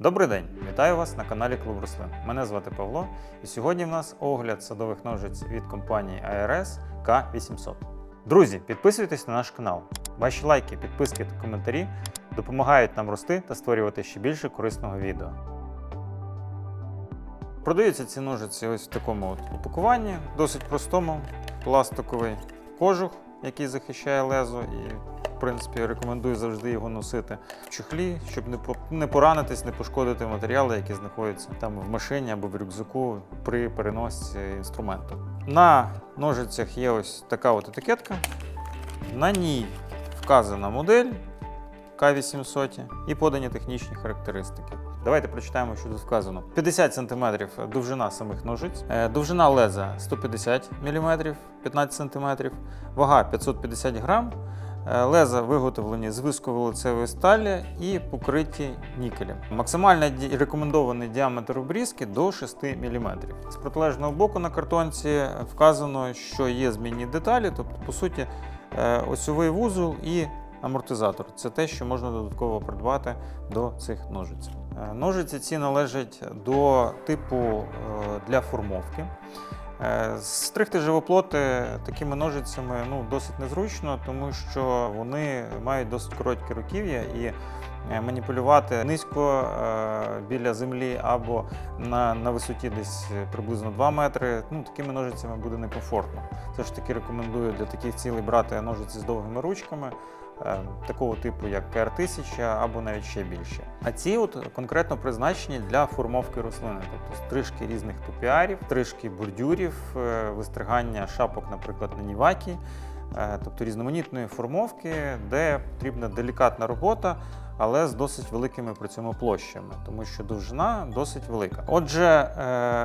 Добрий день! Вітаю вас на каналі Клуб Рослин. Мене звати Павло, і сьогодні в нас огляд садових ножиць від компанії ARS K800. Друзі, підписуйтесь на наш канал. Ваші лайки, підписки та коментарі допомагають нам рости та створювати ще більше корисного відео. Продаються ці ножиці ось в такому от упакуванні, досить простому, пластиковий кожух, який захищає лезо, і в принципі рекомендую завжди його носити в чохлі, щоб не не поранитись, не пошкодити матеріали, які знаходяться там в машині або в рюкзаку при переносці інструменту. На ножицях є ось така от етикетка. На ній вказана модель К800 і подані технічні характеристики. Давайте прочитаємо, що тут вказано. 50 см довжина самих ножиць, е, довжина леза 150 мм, 15 см, вага 550 грам. Е, Леза виготовлені з висковолицевої сталі і покриті нікелем. Максимальний ді- рекомендований діаметр обрізки до 6 мм. З протилежного боку на картонці вказано, що є змінні деталі, тобто, по суті, е, осьовий вузол і амортизатор. Це те, що можна додатково придбати до цих ножиць. Е, Ножиці ці належать до типу для формовки. Е, Стригти живоплоти такими ножицями ну, досить незручно, тому що вони мають досить короткі руків'я і е, маніпулювати низько е, біля землі або на, на висоті десь приблизно 2 метри. Ну, такими ножицями буде некомфортно. Все ж таки рекомендую для таких цілей брати ножиці з довгими ручками. Е, Такого типу, як КР-1000 або навіть ще більше. А ці от конкретно призначені для формовки рослини, тобто стрижки різних топіарів, стрижки бордюрів, е, вистригання шапок, наприклад, на нівакі, е, тобто різноманітної формовки, де потрібна делікатна робота, але з досить великими при цьому площами, тому що довжина досить велика. Отже, е,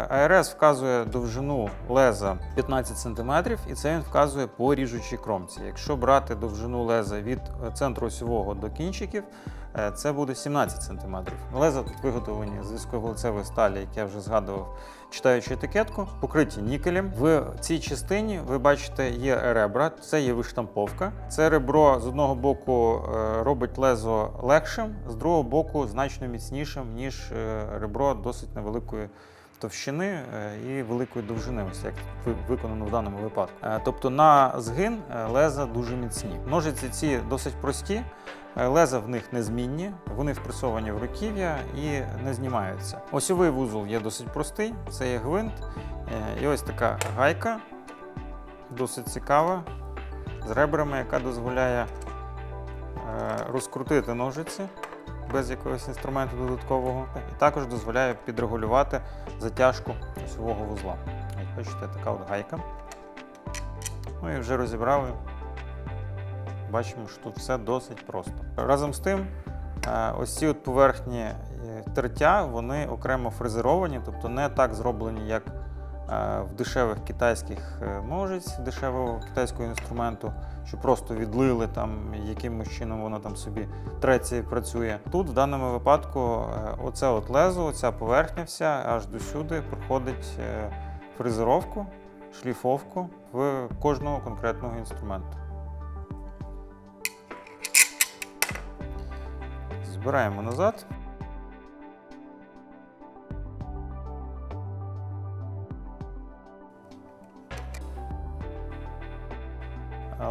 АРС вказує довжину леза 15 см, і це він вказує по ріжучій кромці. Якщо брати довжину леза від е, центру осьового до кінчиків, це буде 17 см. Леза тут виготовлені з висковолицевої сталі, як я вже згадував, читаючи етикетку, покриті нікелем. В цій частині ви бачите є ребра, це є виштамповка. Це ребро з одного боку е, робить лезо легшим, з другого боку значно міцнішим, ніж е, ребро досить невеликої. Товщини е, і великої довжини, ось як виконано в даному випадку. Е, Тобто на згин е, леза дуже міцні. Ножиці ці досить прості, леза в них незмінні, вони впресовані в руків'я і не знімаються. Осьовий вузол є досить простий, це є гвинт. І ось така гайка, досить цікава, з ребрами, яка дозволяє розкрутити ножиці без якогось інструменту додаткового. І також дозволяє підрегулювати затяжку осьового вузла. Ось бачите, така от гайка. Ну і вже розібрали. Бачимо, що тут все досить просто. Разом з тим, е, ось ці от поверхні е, тертя, вони окремо фрезеровані, тобто не так зроблені, як в дешевих китайських е, ножиць, дешевого китайського інструменту, що просто відлили там, якимось чином воно там собі треться і працює. Тут в даному випадку е, оце от лезо, оця поверхня вся аж до сюди проходить е, фрезеровку, шліфовку в кожного конкретного інструменту. Збираємо назад.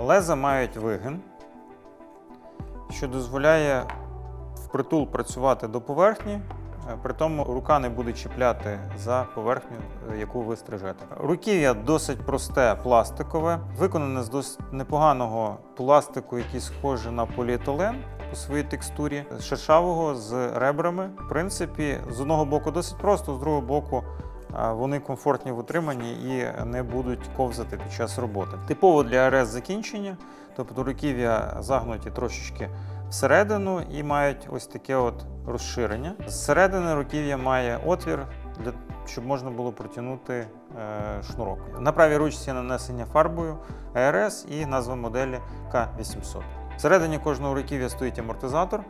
Леза мають вигин, що дозволяє впритул працювати до поверхні, е, при тому рука не буде чіпляти за поверхню, е, яку ви стрижете. Руків'я досить просте, пластикове, виконане з досить непоганого пластику, який схожий на поліетилен по своїй текстурі, шершавого з ребрами. В принципі, з одного боку досить просто, з другого боку. Вони комфортні в утриманні і не будуть ковзати під час роботи. Типово для РС закінчення, тобто руків'я загнуті трошечки всередину і мають ось таке от розширення. Зсередини руків'я має отвір, для, щоб можна було протягнути е, шнурок. На правій ручці нанесення фарбою АРС і назва моделі К800. Всередині кожного руків'я стоїть амортизатор,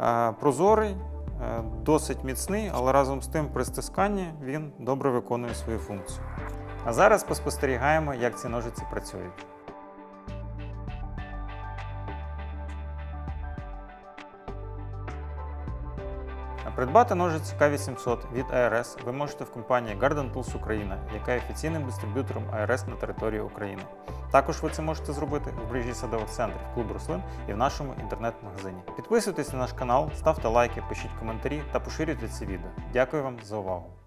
е, прозорий, досить міцний, але разом з тим при стисканні він добре виконує свою функцію. А зараз поспостерігаємо, як ці ножиці працюють. Придбати ножиці К800 від АРС ви можете в компанії Garden Tools Україна, яка є офіційним дистриб'ютором АРС на території України. Також ви це можете зробити в мережі садових центрів клуб рослин і в нашому інтернет-магазині. Підписуйтесь на наш канал, ставте лайки, пишіть коментарі та поширюйте це відео. Дякую вам за увагу!